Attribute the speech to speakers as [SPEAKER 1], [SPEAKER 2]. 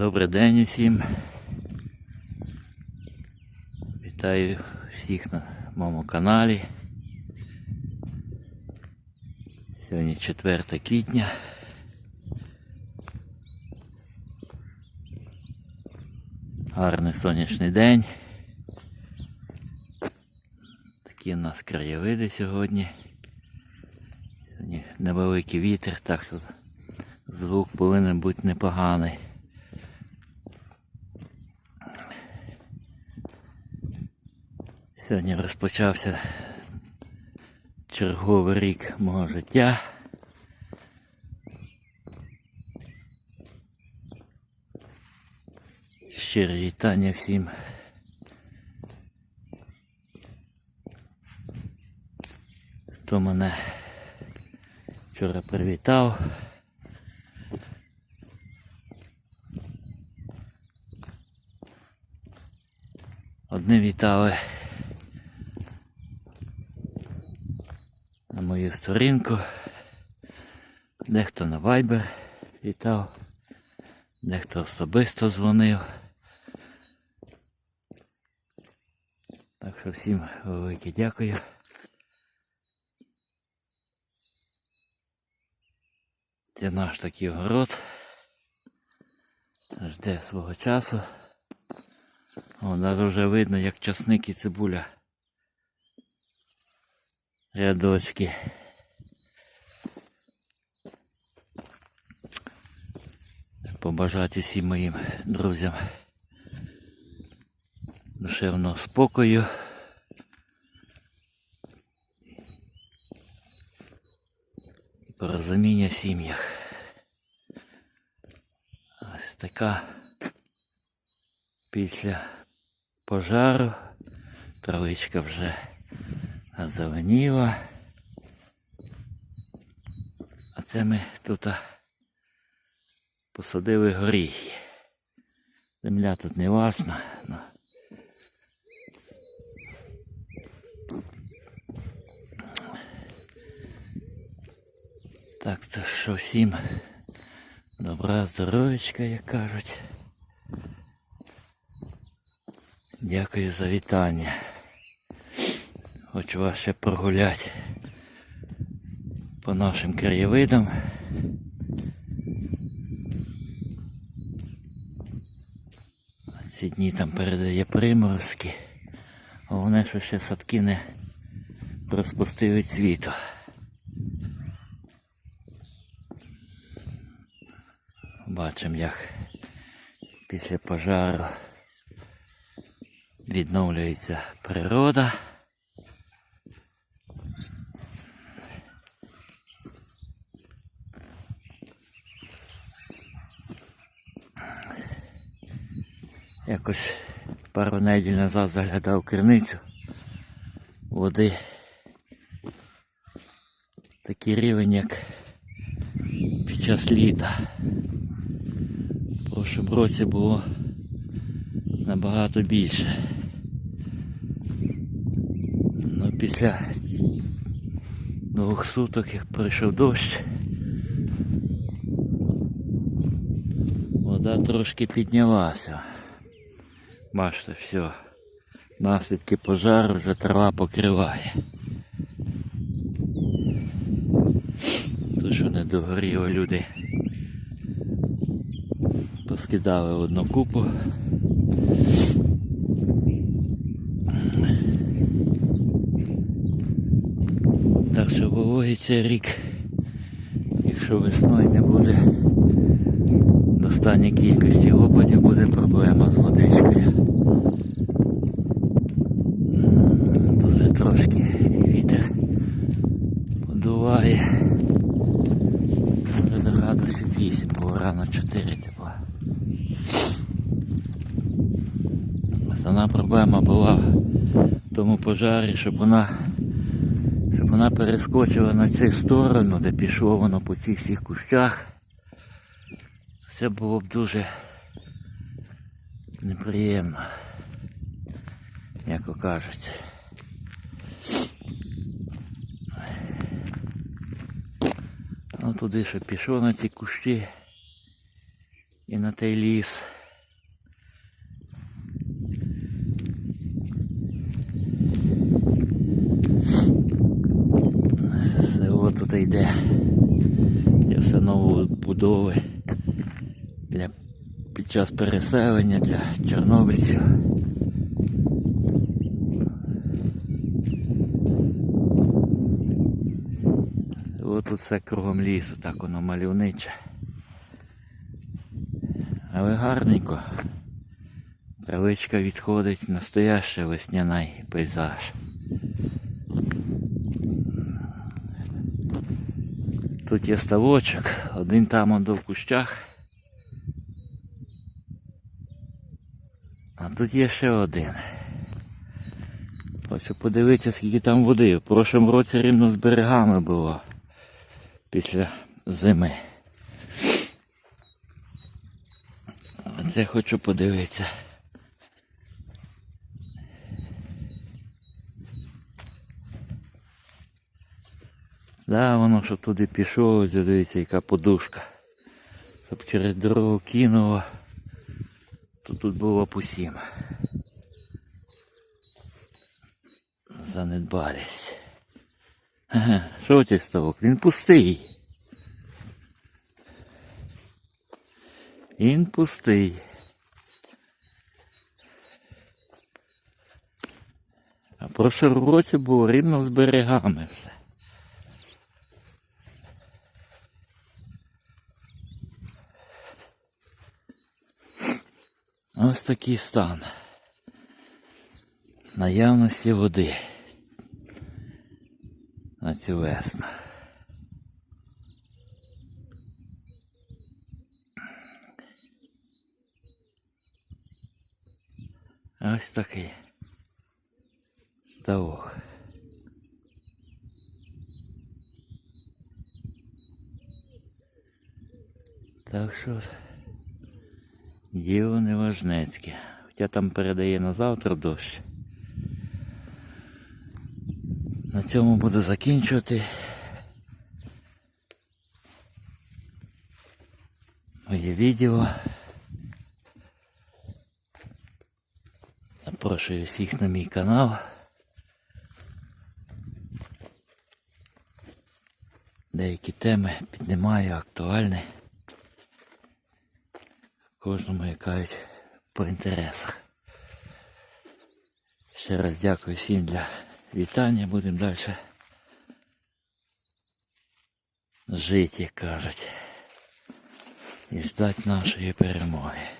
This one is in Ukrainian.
[SPEAKER 1] Добрий день усім. Вітаю всіх на моєму каналі. Сьогодні 4 квітня. Гарний сонячний день. Такі у нас краєвиди сьогодні. Невеликий вітер, так що звук повинен бути непоганий. Сьогодні розпочався черговий рік мого життя. Щире вітання всім. Хто мене вчора привітав. Одні вітали на мою сторінку. Дехто на Viber вітав, дехто особисто дзвонив. Так що всім велике дякую. Це наш такий город. Жде свого часу. О, навіть вже видно, як часник і цибуля. Рядочки. Побажати всім моїм друзям душевного спокою. І Порозуміння в сім'ях. Ось така після пожару травичка вже зеленіла. А це ми тут посадили горіхи. Земля тут не важна. Так, що всім добра здоров'ячка, як кажуть. Дякую за вітання. Хочу вас ще прогуляти по нашим краєвидам. Ці дні там передає приморозки, вони що ще садки не розпустили цвіту. Бачимо, як після пожару відновлюється природа. Якось пару неділь назад заглядав криницю води. Такий рівень, як під час літа. Році було набагато більше. Ну, після двох суток, як пройшов дощ, вода трошки піднялася. Бачите, все. Наслідки пожару вже трава покриває. Тут що не догоріло люди. Поскидали одну купу. Так що цей рік, якщо весною не буде достатньої кількості опадів, буде проблема з водичкою. Тут вже трошки вітер подуває. Вже до градусів 8, було рано 4 тепла. Проблема була в тому пожарі, щоб вона щоб вона перескочила на цю сторону, де пішло воно по цих всіх кущах. Це було б дуже неприємно, як кажуть. Ну туди ще пішов на ці кущі і на той ліс. Тут йде для все новобудови для під час переселення для чорнобильців. Ось тут все кругом лісу, так воно мальовниче. Але гарненько. Травичка відходить, настоящий весняний пейзаж. Тут є ставочок, один там до в кущах. А тут є ще один. Хочу подивитися, скільки там води. В прошлому році рівно з берегами було після зими. Це хочу подивитися. Да, воно що туди пішло, ось дивіться, яка подушка. Щоб через дорогу кинуло, то тут було б усім. Занедбалість. Ага, що цей ставок? Він пустий. Він пустий. А в прошлому році було рівно з берегами все. Ось такий стан. Наявності води на цю весну. Ось такий ставок. Так що діло неважнецьке. Хоча там передає на завтра дощ. На цьому буду закінчувати. Моє відео. Запрошую всіх на мій канал. Деякі теми піднімаю актуальні. Кожному якають по інтересах. Ще раз дякую всім для вітання. Будемо далі жити, як кажуть. І ждати нашої перемоги.